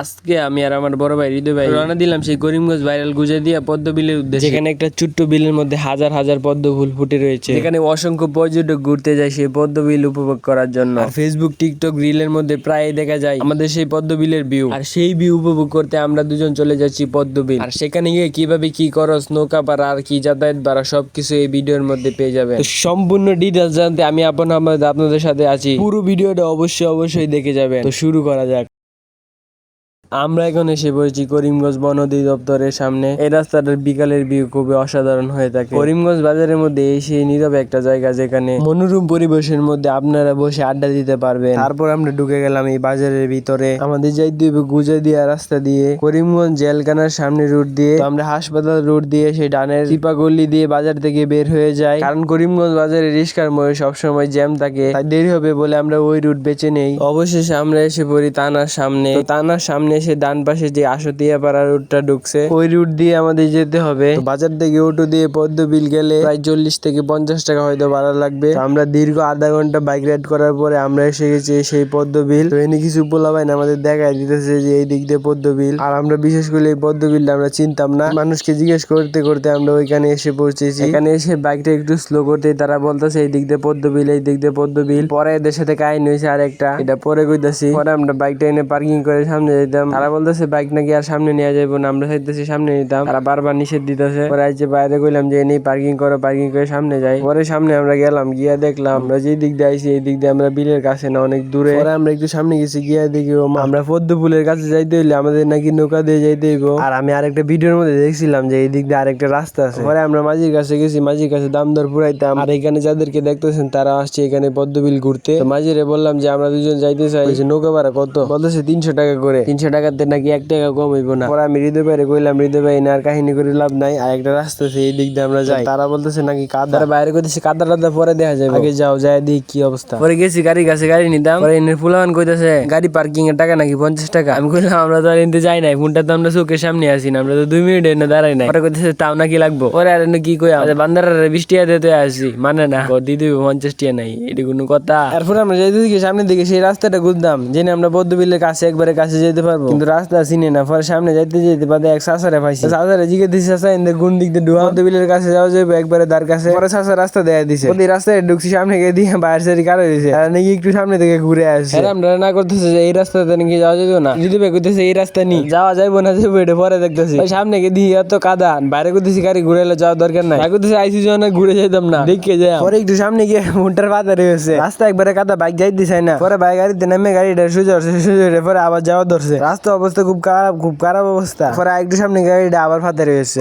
আজকে আমি আর আমার বড় ভাই হৃদয় ভাই রওনা দিলাম সেই করিমগঞ্জ ভাইরাল গুজে দিয়া পদ্ম বিলের উদ্দেশ্যে। এখানে একটা ছোট্ট বিলের মধ্যে হাজার হাজার পদ্ম ফুল ফুটে রয়েছে। এখানে অসংখ্য পর্যটক ঘুরতে যায় সেই পদ্ম বিল উপভোগ করার জন্য। আর ফেসবুক টিকটক রিলের মধ্যে প্রায় দেখা যায় আমাদের সেই পদ্ম বিলের ভিউ আর সেই ভিউ উপভোগ করতে আমরা দুজন চলে যাচ্ছি পদ্ম বিল। আর সেখানে গিয়ে কীভাবে কি করস নৌকা পাড়া আর কি যাতায়াত বাড়া সবকিছু এই ভিডিওর মধ্যে পেয়ে যাবে তো সম্পূর্ণ ডিটেলস জানতে আমি আপন আহমেদ আপনাদের সাথে আছি। পুরো ভিডিওটা অবশ্যই অবশ্যই দেখে যাবেন। তো শুরু করা যাক। আমরা এখন এসে পড়েছি করিমগঞ্জ বন অধিদপ্তরের সামনে। এই রাস্তাটার বিকালের ভিউ খুবই অসাধারণ হয়ে থাকে। করিমগঞ্জ বাজারের মধ্যে এসে নীরব একটা জায়গা যেখানে মনোরম পরিবেশের মধ্যে আপনারা বসে আড্ডা দিতে পারবেন। তারপর আমরা ঢুকে গেলাম এই বাজারের ভিতরে। আমাদের যাইতে হবে গুজা দিয়া রাস্তা দিয়ে করিমগঞ্জ জেলখানার সামনে রুট দিয়ে। আমরা হাসপাতাল রুট দিয়ে সেই ডানের চিপা গল্লি দিয়ে বাজার থেকে বের হয়ে যাই। কারণ করিমগঞ্জ বাজারে রিস্কার মধ্যে সবসময় জ্যাম থাকে। তাই দেরি হবে বলে আমরা ওই রুট বেছে নেই। অবশেষে আমরা এসে পড়ি তানার সামনে। তানার সামনে এসে ডান পাশে যে আশতিয়া পাড়া রুটটা ঢুকছে, ওই রুট দিয়ে আমাদের যেতে হবে। বাজার থেকে অটো দিয়ে পদ্ম বিল গেলে প্রায় চল্লিশ থেকে পঞ্চাশ টাকা হয়তো ভাড়া লাগবে। আমরা দীর্ঘ আধা ঘণ্টা বাইক রাইড করার পরে আমরা এসে গেছি সেই পদ্ম বিল। তো এনে কিছু পোলাবাইন আমাদের দেখায় দিতেছে যে এই দিক দিয়ে পদ্ম বিল। আর আমরা বিশেষ করে এই পদ্ম বিলটা আমরা চিনতাম না। মানুষকে জিজ্ঞেস করতে করতে আমরা ওইখানে এসে পৌঁছেছি। এখানে এসে বাইকটা একটু স্লো করতে তারা বলতেছে, এই দিক দিয়ে পদ্ম বিল, এই দিক দিয়ে পদ্ম বিল। পরে এদের সাথে কাহিনী হয়েছে আরেকটা। এটা পরে কইতাছি। পরে আমরা বাইকটা এনে পার্কিং করে সামনে যেতাম তারা বলতেছে, বাইক নাকি আর সামনে নিয়ে যাব না। আমরা চাইতেছি সামনে নিতাম। তারা বারবার নিষেধ দিতেছে। পরে যে বাইরে কইলাম যে এনেই পার্কিং করো পার্কিং করে সামনে যাই। পরে সামনে আমরা গেলাম, গিয়া দেখলাম আমরা যে দিক দিয়ে আইছি, এই দিক দিয়ে আমরা বিলের কাছে না, অনেক দূরে। পরে আমরা একটু সামনে গেছি, গিয়া দেখি আমরা পদ্ম ফুলের কাছে যাইতে হইলে আমাদের নাকি নৌকা দিয়ে যাইতে হইব। আর আমি আরেকটা ভিডিওর মধ্যে দেখছিলাম যে, এই দিক দিয়ে আরেকটা রাস্তা আছে। পরে আমরা মাঝির কাছে গেছি, মাঝির কাছে দাম দর পুরাইতাম। আর এখানে যাদেরকে দেখতেছেন তারা আসছে এখানে পদ্মবিল ঘুরতে। মাঝিরে বললাম যে, আমরা দুজন যাইতে চাই। নৌকা ভাড়া কত? বলতেছে, তিনশো টাকা করে। তিনশো টাকাতে নাকি এক টাকা কম হইব না। পরে আমি হৃদয় ভাইরে কইলাম হৃদয় ভাই না আর কাহিনী করে লাভ নাই। আর একটা রাস্তা আছে এই দিক দিয়ে আমরা যাই। তারা বলতেছে নাকি কাদা। বাইরে কইতেছে কাদা টাদা পরে দেখা যাবে আগে যাও যাই দিই কি অবস্থা। পরে গেছি গাড়ি কাছে গাড়ি নিতাম। পরে এনে ফুলান কইতেছে গাড়ি পার্কিং এর টাকা নাকি পঞ্চাশ টাকা? আমি কইলাম আমরা তো আর এনতে যাই নাই ফোনটা তো আমরা চোখের সামনে আসি না আমরা তো দুই মিনিট এনে দাঁড়াই নাই। পরে কইতেছে তাও নাকি লাগবো? পরে আর এনে কি কই আমাদের বান্দারা বিশ টিয়া দিতে আসি মানে না ও দিদি পঞ্চাশ টিয়া নাই এটি কোনো কথা। এরপরে আমরা যাইতে সামনের দিকে সেই রাস্তাটা ঘুরতাম জেনে আমরা বদ্ধ বিলের কাছে একবারে কাছে যেতে পারব। কিন্তু রাস্তা চিনি না পরে সামনে যাইতে যেতে বাদে এক সাসারে পাইছি। সাসারে জিগে দিছি সাসা ইন্দে গুন দিক দিয়ে ডুয়া বদ্ধ বিলের কাছে যাওয়া যাবে একবারে তার কাছে। পরে সাসা রাস্তা দেয়া দিছে। ওই রাস্তায় ঢুকছি সামনে গিয়ে দিয়ে বাইরে সারি কাটে দিছে। আর নাকি একটু সামনে থেকে ঘুরে আসছে। আর আমরা না করতেছে যে এই রাস্তাতে নাকি যাওয়া যাবে না? যদি ভাই কইতেছে এই রাস্তা নি যাওয়া যাইবো না যাইবো এটা পরে দেখতেছি। ওই সামনে গিয়ে দিয়ে এত কাদা বাইরে করতেছি গাড়ি ঘুরে এলে যাওয়ার দরকার নাই। করতেছি আইসি জন্য ঘুরে যেতাম না। দেখে যাই। পরে একটু সামনে গিয়ে মুন্টার পাতা রয়েছে রাস্তা একবারে কাদা বাইক যাইতে চাই না। পরে বাইক গাড়িতে নেমে গাড়িটা সুযোগ সুযোগ পরে আবার যাওয়া ধরছে। রাস্তা অবস্থা খুব খারাপ খুব খারাপ অবস্থা। পরে একটু সামনে গাড়িটা আবার ফাতে রয়েছে।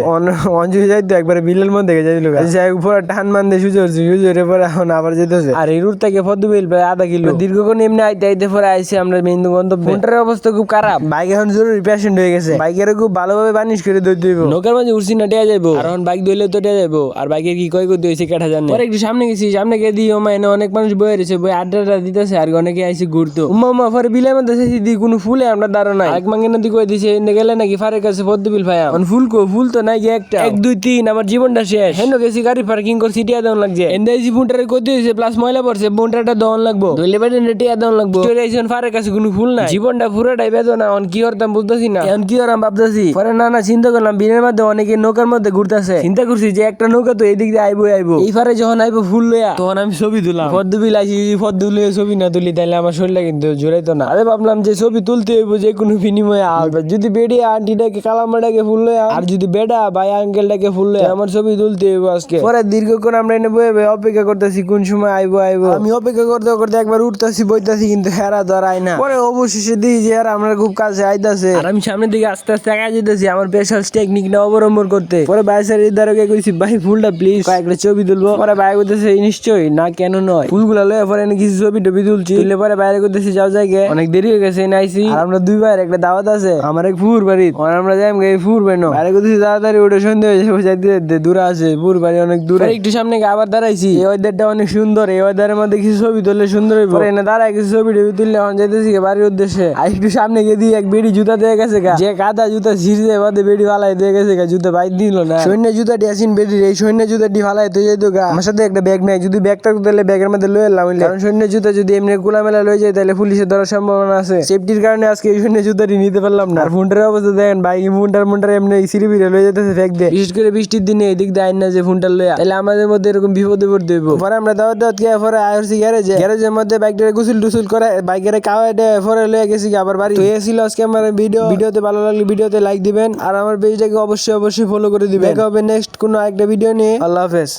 অঞ্জলি যাইতো একবারে বিলের মধ্যে যাইছিল যাই উপরে টান মান দিয়ে সুযোগ পরে এখন আবার যেতেছে। আর এই রুট থেকে পদ্ম বিল প্রায় আধা কিলো। দীর্ঘক্ষণ এমনি আইতে আইতে পরে আইসি আমরা মেইন গন্তব্য। ফোনটার অবস্থা খুব খারাপ। বাইক এখন জরুরি পেশেন্ট হয়ে গেছে। বাইকের খুব ভালোভাবে বানিশ করে দইতে হইব। নৌকার মাঝে উঠছি না টেয়া যাইবো। আর এখন বাইক দইলে তো টেয়া যাইবো। আর বাইকের কি কয় করতে হয়েছে কেটা জানে। পরে একটু সামনে গেছি সামনে গিয়ে দিই ওমা এনে অনেক মানুষ বয়ে রয়েছে বই আড্ডাটা দিতেছে আর অনেকে আইসি ঘুরতো। উম্মা উম্মা পরে বিলের মধ্যে দি কোনো ফুলে আমরা দাঁড়ো নাই। এক মাঙ্গে নদী কয়ে দিছে এনে গেলে নাকি ফারের কাছে পদ্ম বিল ভাইয়া ফুল কো ফুল তো নাই একটা। এক দুই তিন আমার জীবনটা শেষ। হেন গেছি গাড়ি পার্কিং করছি টিয়া দেওয়ান লাগছে। এনে এসি ফুনটারে কই দিয়েছে প্লাস ময়লা পড়ছে দেওয়ান লাগবো। ধইলে বেটে টিয়া দেওয়ান লাগবো। চলে আইছেন ফারের কাছে কোনো ফুল নাই। জীবনটা পুরোটাই বেদনা এখন কি করতাম বুঝতেছি না। এখন কি করাম ভাবতেছি? পরে না না চিন্তা করলাম বিনের মধ্যে অনেকে নৌকার মধ্যে ঘুরতেছে। চিন্তা করছি যে একটা নৌকা তো এদিক দিয়ে আইবো আইবো। এই ফারে যখন আইবো ফুল লইয়া তখন আমি ছবি তুলাম পদ্ম বিল আইসি যদি পদ্ম লইয়া ছবি না তুলি তাহলে আমার শরীরটা কিন্তু জোরাইতো না। আরে ভাবলাম যে ছবি তুলতে হইব যে কোনো বিনিময়ে আ- যদি বেডিয়া আন্টিটাকে কালামাটাকে ফুল লইয়া আর যদি বেডা ভাই আঙ্কেল আঙ্কেলটাকে ফুল আমার ছবি তুলতে হইব আজকে। পরে দীর্ঘক্ষণ আমরা এনে বয়ে অপেক্ষা করতেছি কোন সময় আইবো আইবো। আমি অপেক্ষা করতে করতে একবার উঠতেছি বইতাছি কিন্তু হেরা ধরাই না। পরে অবশেষে দিই যে হেরা আমরা খুব কাছে আইতাছে। আর আমি সামনের দিকে আস্তে আস্তে আগে যেতেছি আমার স্পেশাল টেকনিক না অবলম্বন করতে। পরে বাইসের ইদারকে কইছি ভাই ফুলটা প্লিজ কয়েকটা ছবি তুলবো। পরে বাইরে করতেছে নিশ্চয়ই না কেন নয়। ফুলগুলা লয়ে পরে এনে কিছু ছবি টবি তুলছি। তুললে পরে বাইরে করতেছি যাও জায়গায়। অনেক দেরি হয়ে গেছে নাইছি আর আমরা দুই ভাইয়ের একটা দাওয়াত আছে। আমার এক ফুর বাড়ি। আমরা যাই গে ফুর বেনো বাইরে করতেছি তাড়াতাড়ি ওটা সন্ধ্যে হয়ে যাবে যাইতে যাইতে দূরে আছে ফুর বাড়ি অনেক দূরে। একটু সামনে গিয়ে আবার দাঁড়াইছি। এই ওয়েদারটা অনেক সুন্দর এই ওয়েদারের মধ্যে কিছু ছবি তুললে সুন্দর হইব। পরে এনে দাঁড়ায় কিছু ছবি টবি তুললে এখন যাইতেছি বাড়ির উদ্দেশ্যে। আর একটু সামনে গিয়ে দিয়ে এক বেড়ি জুতা দিয়ে গেছে গা। যে কাদা জুতা ছিঁড়ছে বাদে বেড়ি ফালাই দিয়ে গেছে গা জুতা বাইর দিল না। সৈন্য জুতাটি আসিন বেড়ির এই সৈন্য জুতাটি ফালাই তো যেত গা। আমার সাথে একটা ব্যাগ নাই যদি ব্যাগ থাকতো তাহলে ব্যাগের মধ্যে লয়ে এলাম কারণ সৈন্য জুতা যদি এমনি খোলামেলা লয়ে যায় তাহলে পুলিশের ধরার সম্ভাবনা আছে। সেফটির কারণে আজকে এই সৈন্য জুতা নিতে পারলাম না। আর ফোনটার অবস্থা দেখেন বাইক ফোনটার ফোনটার এমনি সিঁড়ি ফিরে লয়ে যেতেছে ফেক দিয়ে। বিশেষ করে বৃষ্টির দিনে এদিক দিয়ে আইন না যে ফোনটা লইয়া তাহলে আমাদের মধ্যে এরকম বিপদে পড়তে হইব। পরে আমরা দাওয়াত দাওয়াত গিয়ে পরে আইসি গ্যারেজে, গ্যারেজের মধ্যে বাইকটা গুসুল টুসুল করে বাইকের কাওয়াই পরে লয়ে গেছি আবার বাড়ি। তো এই ছিল আজকে আমার ভিডিও। ভিডিওতে ভালো লাগলে ভিডিওতে লাইক দিবেন। আর আমার পেজটাকে অবশ্যই অবশ্যই ফলো করে দিবেন। দেখা হবে নেক্সট কোনো একটা ভিডিও নিয়ে। আল্লাহ হাফেজ।